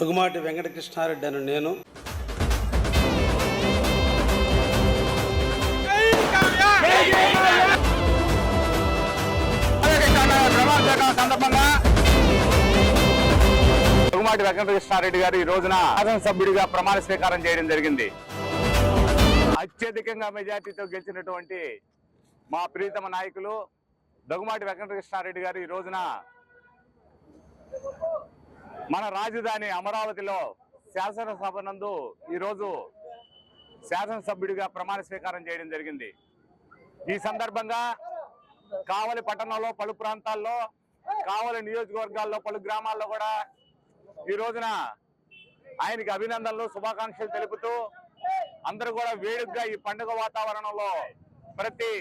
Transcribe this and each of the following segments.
దుగుమాటి వెంకటకృష్ణారెడ్డి అని నేను. సందర్భంగా దుగుమాటి వెంకటకృష్ణారెడ్డి గారు ఈ రోజున శాసనసభ్యుడిగా ప్రమాణ స్వీకారం చేయడం జరిగింది. అత్యధికంగా మెజార్టీతో గెలిచినటువంటి మా ప్రీతమ నాయకులు దగుమాటి వెంకటకృష్ణారెడ్డి గారు ఈ రోజున మన రాజధాని అమరావతిలో శాసనసభ నందు ఈరోజు శాసనసభ్యుడిగా ప్రమాణ స్వీకారం చేయడం జరిగింది. ఈ సందర్భంగా కావలి పట్టణంలో పలు ప్రాంతాల్లో కావలి నియోజకవర్గాల్లో పలు గ్రామాల్లో కూడా ఈ రోజున ఆయనకి అభినందనలు శుభాకాంక్షలు తెలుపుతూ అందరూ కూడా వేడుగ్గా ఈ పండుగ వాతావరణంలో ప్రతి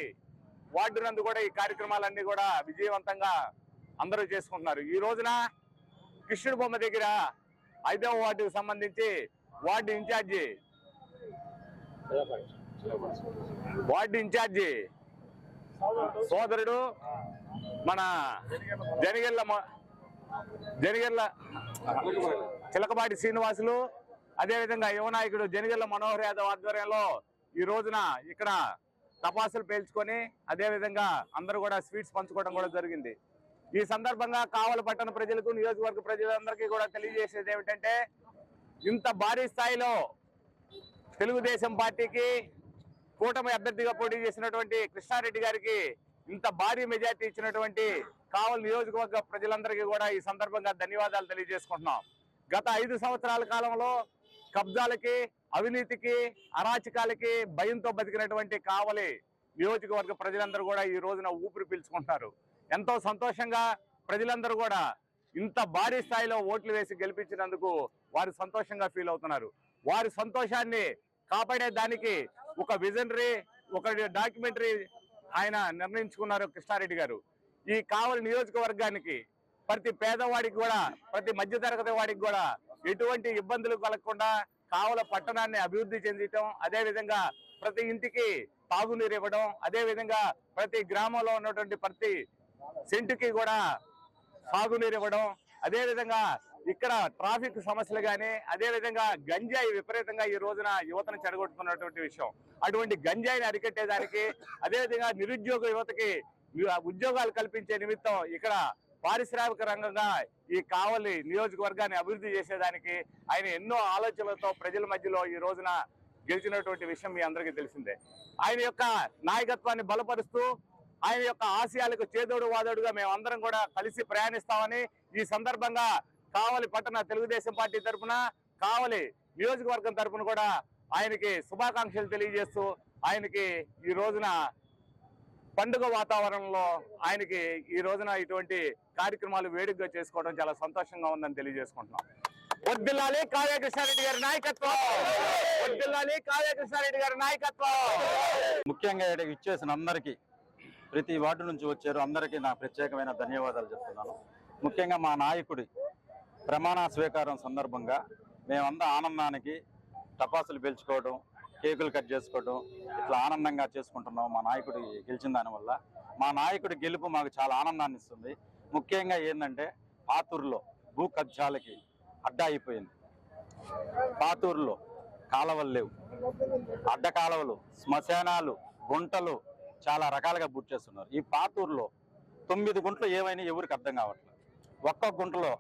వార్డు నందు కూడా ఈ కార్యక్రమాలన్నీ కూడా విజయవంతంగా అందరూ చేసుకుంటున్నారు. ఈ రోజున కృష్ణుడి బొమ్మ దగ్గర ఐదవ వార్డుకు సంబంధించి వార్డు ఇన్ఛార్జి. వార్డు ఇన్ఛార్జి సోదరుడు మన జనగెల్ల మ- చిలకపాటి శ్రీనివాసులు అదేవిధంగా యువ నాయకుడు మనోహర్ యాదవ్ ఆధ్వర్యంలో ఈ రోజున ఇక్కడ తపాసులు పేల్చుకొని అదేవిధంగా అందరూ కూడా స్వీట్స్ పంచుకోవడం కూడా జరిగింది. ఈ సందర్భంగా కావల పట్టణ ప్రజలకు నియోజకవర్గ ప్రజలందరికీ కూడా తెలియజేసేది ఏమిటంటే ఇంత భారీ స్థాయిలో తెలుగుదేశం పార్టీకి కూటమి అభ్యర్థిగా పోటీ చేసినటువంటి కృష్ణారెడ్డి గారికి ఇంత భారీ మెజార్టీ ఇచ్చినటువంటి కావలి నియోజకవర్గ ప్రజలందరికీ కూడా ఈ సందర్భంగా ధన్యవాదాలు తెలియజేసుకుంటున్నాం. గత ఐదు సంవత్సరాల కాలంలో కబ్జాలకి అవినీతికి అరాచకాలకి భయంతో బతికినటువంటి కావలి నియోజకవర్గ ప్రజలందరూ కూడా ఈ రోజున ఊపిరి పీల్చుకుంటున్నారు. ఎంతో సంతోషంగా ప్రజలందరూ కూడా ఇంత భారీ స్థాయిలో ఓట్లు వేసి గెలిపించినందుకు వారు సంతోషంగా ఫీల్ అవుతున్నారు. వారి సంతోషాన్ని కాపాడే దానికి ఒక విజనరీ ఒక డాక్యుమెంటరీ ఆయన నిర్ణయించుకున్నారు కృష్ణారెడ్డి గారు. ఈ కావలి నియోజకవర్గానికి ప్రతి పేదవాడికి కూడా ప్రతి మధ్యతరగతి వాడికి కూడా ఎటువంటి ఇబ్బందులు కలగకుండా కావల పట్టణాన్ని అభివృద్ధి చెందటం అదేవిధంగా ప్రతి ఇంటికి తాగునీరు ఇవ్వడం అదేవిధంగా ప్రతి గ్రామంలో ఉన్నటువంటి ప్రతి సెంటుకి కూడా సాగునీరు ఇవ్వడం అదే విధంగా ఇక్కడ ట్రాఫిక్ సమస్యలు కానీ అదేవిధంగా గంజాయి విపరీతంగా ఈ రోజున యువతను చెడగొట్టుకున్నటువంటి విషయం. అటువంటి గంజాయిని అరికట్టేదానికి అదే విధంగా నిరుద్యోగ యువతకి ఉద్యోగాలు కల్పించే నిమిత్తం ఇక్కడ పారిశ్రామిక రంగంగా ఈ కావలి నియోజకవర్గాన్ని అభివృద్ధి చేసేదానికి ఆయన ఎన్నో ఆలోచనలతో ప్రజల మధ్యలో ఈ రోజున గెలిచినటువంటి విషయం మీ అందరికీ తెలిసిందే. ఆయన యొక్క నాయకత్వాన్ని బలపరుస్తూ ఆయన యొక్క ఆశయాలకు చేదోడు వాదోడుగా మేమందరం కూడా కలిసి ప్రయాణిస్తామని ఈ సందర్భంగా కావలి పట్టణ తెలుగుదేశం పార్టీ తరఫున కావలి నియోజకవర్గం తరఫున కూడా ఆయనకి శుభాకాంక్షలు తెలియజేస్తూ ఆయనకి ఈ రోజున పండుగ వాతావరణంలో ఆయనకి ఈ రోజున ఇటువంటి కార్యక్రమాలు వేడుకగా చేసుకోవడం చాలా సంతోషంగా ఉందని తెలియజేసుకుంటున్నాం. వద్దిల్లాలి కావ్యకృష్ణారెడ్డి గారి నాయకత్వం! వద్దిల్లాలి కావ్యకృష్ణారెడ్డి గారి నాయకత్వం! ముఖ్యంగా ఇచ్చేసిన అందరికీ ప్రతి వార్డు నుంచి వచ్చారు. అందరికీ నా ప్రత్యేకమైన ధన్యవాదాలు చెప్తున్నాను. ముఖ్యంగా మా నాయకుడి ప్రమాణ స్వీకారం సందర్భంగా మేమంతా ఆనందానికి టపాసులు పేల్చుకోవడం కేకులు కట్ చేసుకోవడం ఇట్లా ఆనందంగా చేసుకుంటున్నాం మా నాయకుడి గెలిచిన దానివల్ల మా నాయకుడి గెలుపు మాకు చాలా ఆనందాన్ని ఇస్తుంది. ముఖ్యంగా ఏంటంటే పాతూరులో భూ కబ్జాలకి అడ్డా అయిపోయింది. పాతూరులో కాలవలు లేవు. అడ్డ కాలువలు శ్మశానాలు గుంటలు చాలా రకాలుగా బుట్ చేస్తున్నారు. ఈ పాతూరులో తొమ్మిది గుంటలు ఏమైనా ఎవరికి అర్థం కావట్లేదు. ఒక్కొక్క గుంటలో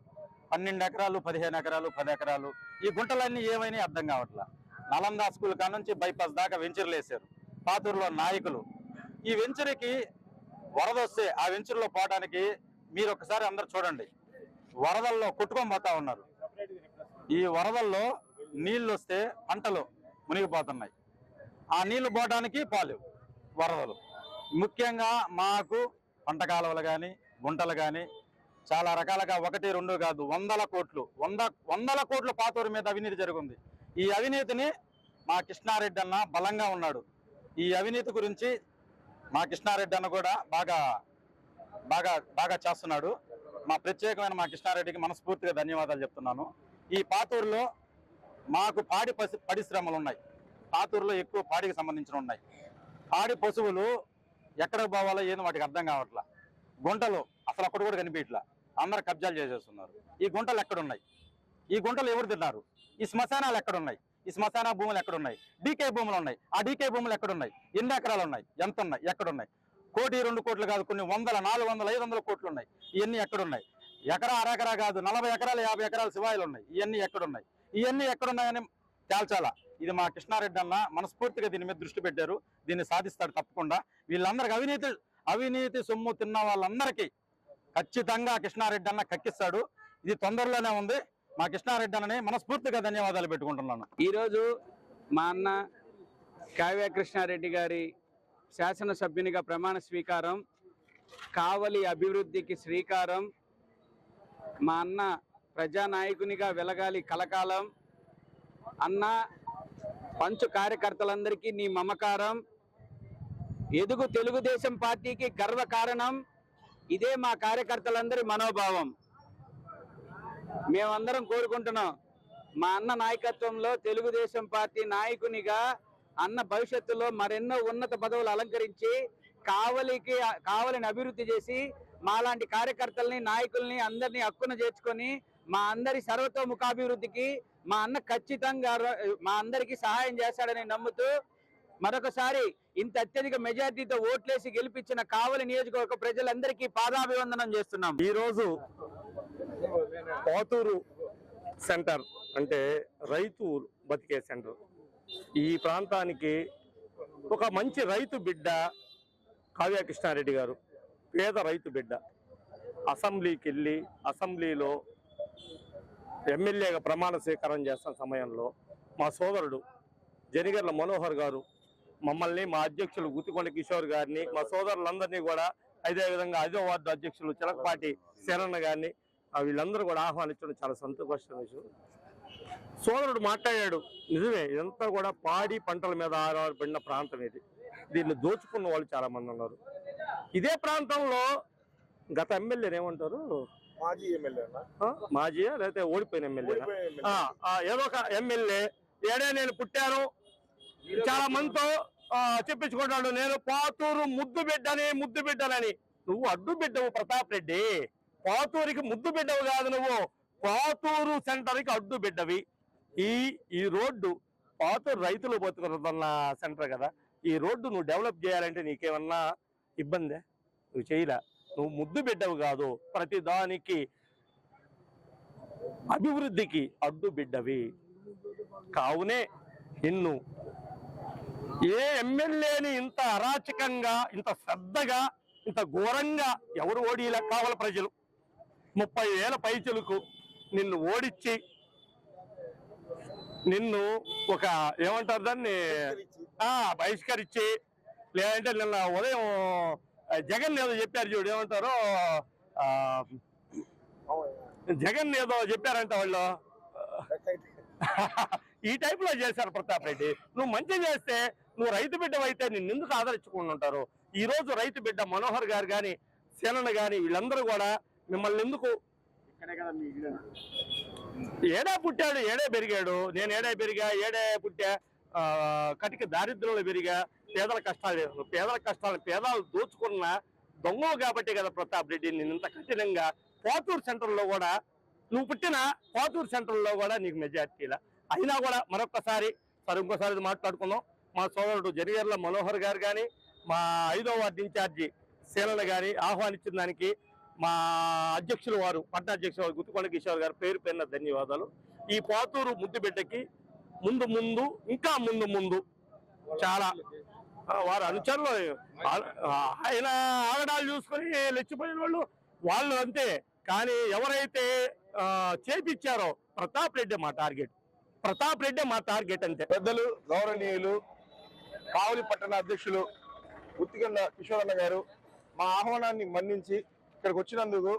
పన్నెండు ఎకరాలు పదిహేను ఎకరాలు పది ఎకరాలు ఈ గుంటలన్నీ ఏమైనా అర్థం కావట్లా? నలందా స్కూల్ కాడ నుంచి బైపాస్ దాకా వెంచర్లు వేశారు. పాతూరులో నాయకులు. ఈ వెంచర్కి వరద వస్తే ఆ వెంచర్లో పోవడానికి మీరు ఒకసారి అందరు చూడండి. వరదల్లో కొట్టుకొని పోతా ఉన్నారు. ఈ వరదల్లో నీళ్ళు వస్తే పంటలు మునిగిపోతున్నాయి. ఆ నీళ్ళు పోవడానికి పాలేవు వరదలు. ముఖ్యంగా మాకు పంట కాలువలు కానీ గుంటలు కానీ చాలా రకాలుగా ఒకటి రెండు కాదు వందల కోట్లు వంద వందల కోట్ల పాతూరు మీద అవినీతి జరుగుంది. ఈ అవినీతిని మా కృష్ణారెడ్డి అన్న బలంగా ఉన్నాడు. ఈ అవినీతి గురించి మా కృష్ణారెడ్డి అన్న కూడా బాగా బాగా బాగా చేస్తున్నాడు. మా ప్రత్యేకమైన మా కృష్ణారెడ్డికి మనస్ఫూర్తిగా ధన్యవాదాలు చెప్తున్నాను. ఈ పాతూరులో మాకు పాడి పరిశ్రమలు ఉన్నాయి. పాతూరులో ఎక్కువ పాడికి సంబంధించిన ఉన్నాయి. పాడి పశువులు ఎక్కడికి పోవాలో ఏదో వాటికి అర్థం కావట్లా. గుంటలు అసలు అక్కడ కూడా కనిపించట్లా. అందరు కబ్జాలు చేసేస్తున్నారు. ఈ గుంటలు ఎక్కడున్నాయి? ఈ గుంటలు ఎవరు తిన్నారు? ఈ శ్మశానాలు ఎక్కడున్నాయి? ఈ శ్మశాన భూములు ఎక్కడున్నాయి? డీకే భూములు ఉన్నాయి. ఆ డీకే భూములు ఎక్కడున్నాయి? ఎన్ని ఎకరాలు ఉన్నాయి? ఎంత ఉన్నాయి? ఎక్కడున్నాయి? కోటి రెండు కోట్లు కాదు కొన్ని వందల నాలుగు వందల ఐదు వందల కోట్లు ఉన్నాయి. ఇవన్నీ ఎక్కడున్నాయి? ఎకరా అరెకరా కాదు నలభై ఎకరాలు యాభై ఎకరాలు శివాయిలు ఉన్నాయి. ఇవన్నీ ఎక్కడున్నాయి? ఇవన్నీ ఎక్కడున్నాయని తేల్చాలా? ఇది మా కృష్ణారెడ్డి అన్న మనస్ఫూర్తిగా దీని మీద దృష్టి పెట్టారు. దీన్ని సాధిస్తాడు తప్పకుండా. వీళ్ళందరికీ అవినీతి అవినీతి సొమ్ము తిన్న వాళ్ళందరికీ ఖచ్చితంగా కృష్ణారెడ్డి అన్న కక్కిస్తాడు. ఇది తొందరలోనే ఉంది. మా కృష్ణారెడ్డి అన్నని మనస్ఫూర్తిగా ధన్యవాదాలు పెట్టుకుంటున్నాను ఈరోజు మా అన్న కావ్య కృష్ణారెడ్డి గారి శాసనసభ్యునిగా ప్రమాణ స్వీకారం కావలి అభివృద్ధికి శ్రీకారం మా అన్న ప్రజానాయకునిగా వెలగాలి కలకాలం అన్న పంచు కార్యకర్తలందరికీ నీ మమకారం. ఎదుగు తెలుగుదేశం పార్టీకి గర్వ కారణం. ఇదే మా కార్యకర్తలందరి మనోభావం. మేమందరం కోరుకుంటున్నాం మా అన్న నాయకత్వంలో తెలుగుదేశం పార్టీ నాయకునిగా అన్న భవిష్యత్తులో మరెన్నో ఉన్నత పదవులు అలంకరించి కావలికి కావలిని అభివృద్ధి చేసి మాలాంటి కార్యకర్తల్ని నాయకుల్ని అందరినీ హక్కున చేర్చుకొని మా అందరి సర్వతోముఖాభివృద్ధికి మా అన్న ఖచ్చితంగా మా అందరికీ సహాయం చేస్తాడని నమ్ముతూ మరొకసారి ఇంత అత్యధిక మెజార్టీతో ఓట్లేసి గెలిపించిన కావలి నియోజకవర్గ ప్రజలందరికీ పాదాభివందనం చేస్తున్నాం. ఈ రోజు పోతూరు సెంటర్ అంటే రైతు బతికే సెంటర్. ఈ ప్రాంతానికి ఒక మంచి రైతు బిడ్డ కావ్య కృష్ణారెడ్డి గారు పేద రైతు బిడ్డ. అసెంబ్లీకి వెళ్ళి అసెంబ్లీలో ఎమ్మెల్యేగా ప్రమాణ స్వీకారం చేస్తున్న సమయంలో మా సోదరుడు జనిగర్ల మనోహర్ గారు మమ్మల్ని మా అధ్యక్షులు గుత్తికొండ కిషోర్ గారిని మా సోదరులందరినీ కూడా అదే విధంగా ఐదో వార్డు అధ్యక్షులు చిలకపాటి శరణ్ గారిని వీళ్ళందరూ కూడా ఆహ్వానించడం చాలా సంతోషమైన విషయం సోదరుడు మాట్లాడాడు నిజమే ఇదంతా కూడా పాడి పంటల మీద ఆధారపడిన ప్రాంతం ఇది. దీన్ని దోచుకున్న వాళ్ళు చాలా మంది ఉన్నారు. ఇదే ప్రాంతంలో గత ఎమ్మెల్యేలు ఏమంటారు? మాజీ మాజీయా? లేకపోతే ఓడిపోయిన ఎమ్మెల్యే. ఏదో ఒక ఎమ్మెల్యే. ఏడే నేను పుట్టాను. చాలా మందితో చెప్పించుకుంటాడు. నేను పాతూరు ముద్దు బిడ్డని ముద్దు బిడ్డనని. నువ్వు అడ్డు బిడ్డవు ప్రతాప్ రెడ్డి. పాతూరికి ముద్దు బిడ్డవు కాదు నువ్వు. పాతూరు సెంటర్కి అడ్డు బిడ్డవి. ఈ ఈ రోడ్డు పాతూరు రైతులు బతుకుతున్న సెంటర్ కదా. ఈ రోడ్డు నువ్వు డెవలప్ చేయాలంటే నీకేమన్నా ఇబ్బందే? నువ్వు చేయలే నువ్వు ముద్దు బిడ్డవు కాదు ప్రతి దానికి అభివృద్ధికి అడ్డు బిడ్డవి. కావునే నిన్ను ఏ ఎమ్మెల్యేని ఇంత అరాచకంగా ఇంత శ్రద్ధగా ఇంత ఘోరంగా ఎవరు ఓడిలా కావాలి ప్రజలు? ముప్పై వేల పైచులకు నిన్ను ఓడించి నిన్ను ఒక ఏమంటారు దాన్ని? బహిష్కరించి లేదంటే నిన్న ఉదయం జగన్ ఏదో చెప్పారు చూడు ఏమంటారో? జగన్ ఏదో చెప్పారంట వాళ్ళు. ఈ టైప్లో చేశారు ప్రతాప్ రెడ్డి. నువ్వు మంచి చేస్తే నువ్వు రైతు బిడ్డ అయితే నిన్ను ఎందుకు ఆదరించుకుని ఉంటారు? ఈ రోజు రైతు బిడ్డ మనోహర్ గారు గాని సేనన్న గాని వీళ్ళందరూ కూడా మిమ్మల్ని ఎందుకు? ఏడే పుట్టాడు ఏడే పెరిగాడు. నేను ఏడే పెరిగా ఏడే పుట్టా? కటిక దారిద్ర్యంలో పెరిగా. పేదల కష్టాలు పేదల కష్టాలు పేదలు దోచుకున్న దొంగలు కాబట్టి కదా ప్రతాప్ రెడ్డి. నేను ఇంత కఠినంగా పోతూరు సెంటర్లో కూడా నువ్వు పుట్టిన పోతూరు సెంటర్లో కూడా నీకు మెజార్టీలా అయినా కూడా మరొకసారి సరే ఇంకోసారి మాట్లాడుకుందాం. మా సోదరుడు జరిగర్ల మనోహర్ గారు కానీ మా ఐదో వార్డు ఇన్ఛార్జి శీలన గారి ఆహ్వానించిన దానికి మా అధ్యక్షులు వారు పట్టణ అధ్యక్షులు వారు గుత్తుకొండ కిషోర్ గారు పేరు పేరున ధన్యవాదాలు. ఈ పోతూరు ముద్దు బిడ్డకి ముందు ముందు ఇంకా ముందు ముందు చాలా వారు అనుచరులు. ఆయన ఆగడాలు చూసుకొని లెచ్చిపోయిన వాళ్ళు వాళ్ళు అంతే. కానీ ఎవరైతే చేపించారో చేపిచ్చారో ప్రతాప్ రెడ్డి మా టార్గెట్. ప్రతాప్ రెడ్డి మా టార్గెట్ అంతే. పెద్దలు గౌరవనీయులు కావలి పట్టణ అధ్యక్షులు ఉత్తిగండ కిషోరన్న అన్న గారు మా ఆహ్వానాన్ని మన్నించి ఇక్కడికి వచ్చినందుకు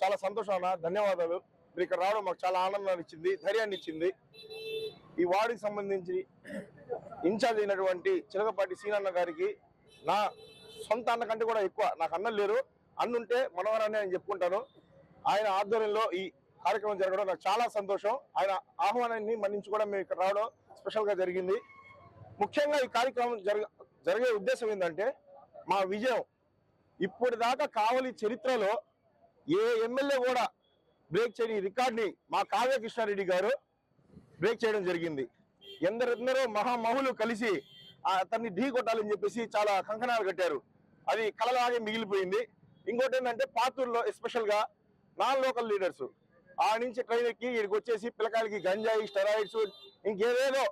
చాలా సంతోషం అన్న ధన్యవాదాలు. మీరు ఇక్కడ రావడం మాకు చాలా ఆనందాన్ని ఇచ్చింది ధైర్యాన్ని ఇచ్చింది. ఈ వార్డుకి సంబంధించి ఇన్ఛార్జ్ అయినటువంటి చిలకపాటి సీనన్న గారికి నా సొంత అన్న కంటే కూడా ఎక్కువ నాకు అన్నలు లేరు. అన్నుంటే మనవరాన్ని నేను చెప్పుకుంటాను. ఆయన ఆధ్వర్యంలో ఈ కార్యక్రమం జరగడం నాకు చాలా సంతోషం. ఆయన ఆహ్వానాన్ని మన్నించి కూడా మేము ఇక్కడ రావడం స్పెషల్గా జరిగింది. ముఖ్యంగా ఈ కార్యక్రమం జరగ జరిగే ఉద్దేశం ఏంటంటే మా విజయం. ఇప్పటిదాకా కావలి చరిత్రలో ఏ ఎమ్మెల్యే కూడా బ్రేక్ చేయని రికార్డ్ని మా కావ్య కృష్ణారెడ్డి గారు బ్రేక్ చేయడం జరిగింది. ఎందరెందరో మహామహులు కలిసి ఆ అతన్ని ఢీ కొట్టాలని చెప్పేసి చాలా కంకణాలు కట్టారు. అది కలలాగే మిగిలిపోయింది. ఇంకోటి ఏంటంటే పాతూరులో ఎస్పెషల్గా నాన్ లోకల్ లీడర్స్. ఆ నుంచి ట్రైన్ ఎక్కి ఇక్కడికి వచ్చేసి పిల్లకాయలకి గంజాయి స్టెరాయిడ్స్ ఇంకేదేదో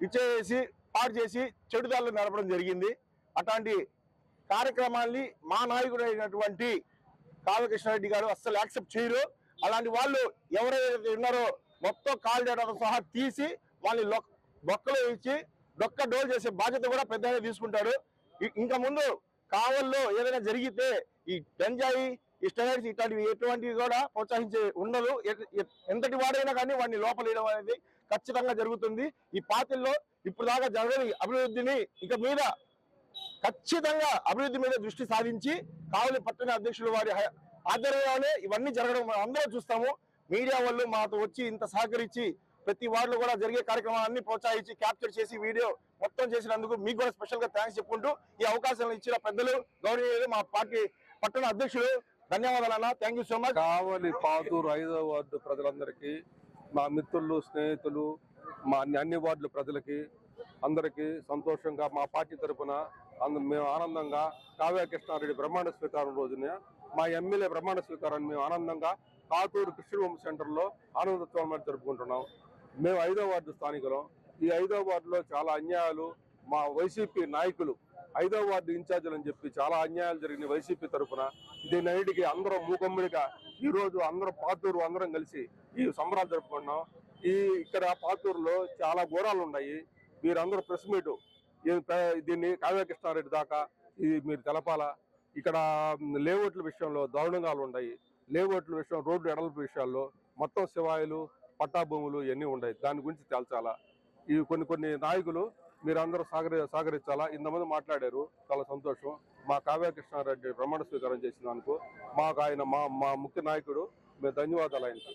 ఇచ్చేసి పాడు చేసి చెడుదారులు నడపడం జరిగింది. అట్లాంటి కార్యక్రమాల్ని మా నాయకుడు అయినటువంటి కావ్యకృష్ణారెడ్డి గారు అస్సలు యాక్సెప్ట్ చేయరు. అలాంటి వాళ్ళు ఎవరైతే ఉన్నారో మొత్తం కాల్ డేటాతో సహా తీసి వాళ్ళని లొక్- బొక్కలో ఇచ్చి డొక్క డోల్ చేసే బాధ్యత కూడా పెద్ద తీసుకుంటాడు. ఇంకా ముందు కావల్లో ఏదైనా జరిగితే ఈ గంజాయి ఈ స్టెరాయిడ్స్ ఇట్లాంటివి ఎటువంటివి కూడా ప్రోత్సహించే ఉండదు. ఎంతటి వాడైనా కానీ వాడిని లోపలేయడం అనేది ఖచ్చితంగా జరుగుతుంది. ఈ పార్టీల్లో ఇప్పుడు దాకా జరగని అభివృద్ధిని ఇక మీద ఖచ్చితంగా అభివృద్ధి మీద దృష్టి సాధించి కావలి పట్టణ అధ్యక్షులు వారి ఆధ్వర్యంలోనే ఇవన్నీ జరగడం మనం అందరూ చూస్తాము. మీడియా వాళ్ళు మాతో వచ్చి ఇంత సహకరించి ప్రతి వార్డులో కూడా జరిగే కార్యక్రమాలన్నీ ప్రోత్సహించి క్యాప్చర్ చేసి వీడియో మొత్తం చేసినందుకు మీకు కూడా స్పెషల్గా థ్యాంక్స్ చెప్పుకుంటూ ఈ అవకాశాలను ఇచ్చిన పెద్దలు గౌరవనీయులు మా పార్టీ పట్టణ అధ్యక్షులు ధన్యవాదాలు అన్న. Thank you so much Kavali Pathuru ఐదో వార్డు ప్రజలందరికీ మా మిత్రులు స్నేహితులు మా అన్ని అన్ని వార్డుల ప్రజలకి అందరికీ సంతోషంగా మా పార్టీ తరపున మేము ఆనందంగా కావ్య కృష్ణారెడ్డి బ్రహ్మాండ స్వీకారం రోజున మా ఎమ్మెల్యే బ్రహ్మాండ స్వీకారాన్ని మేము ఆనందంగా కాటూరు హోమ్ సెంటర్లో ఆనందోత్సవం జరుపుకుంటున్నాం. మేము ఐదో వార్డు స్థానికులం. ఈ ఐదో వార్డులో చాలా అన్యాయాలు మా వైసీపీ నాయకులు ఐదో వార్డు ఇన్ఛార్జీలు అని చెప్పి చాలా అన్యాయాలు జరిగినాయి వైసీపీ తరఫున. దీనన్నిటికీ అందరం మూకమ్ముడిగా ఈరోజు అందరం పాతూరు అందరం కలిసి ఈ సంబరాలు జరుపుకున్నాం. ఈ ఇక్కడ పాతూరులో చాలా ఘోరాలు ఉన్నాయి. మీరందరూ ప్రెస్ మీటు. దీన్ని కావ్యకృష్ణారెడ్డి దాకా ఇది మీరు తెలపాలా? ఇక్కడ లేఅవుట్ల విషయంలో దారుణంగాలు ఉన్నాయి. లేఅవుట్ల విషయం రోడ్డు ఎడల్పు విషయాల్లో మొత్తం శివాయిలు పట్టా భూములు ఇవన్నీ ఉన్నాయి. దాని గురించి తేల్చాలా? ఈ కొన్ని కొన్ని నాయకులు మీరందరూ సహకరి సహకరించాలా ఇంతమంది మాట్లాడారు. చాలా సంతోషం. మా కావ్య కృష్ణారెడ్డి ప్రమాణ స్వీకారం చేసినందుకు మాకు ఆయన మా మా ముఖ్య నాయకుడు. మేము ధన్యవాదాలు ఆయనకి.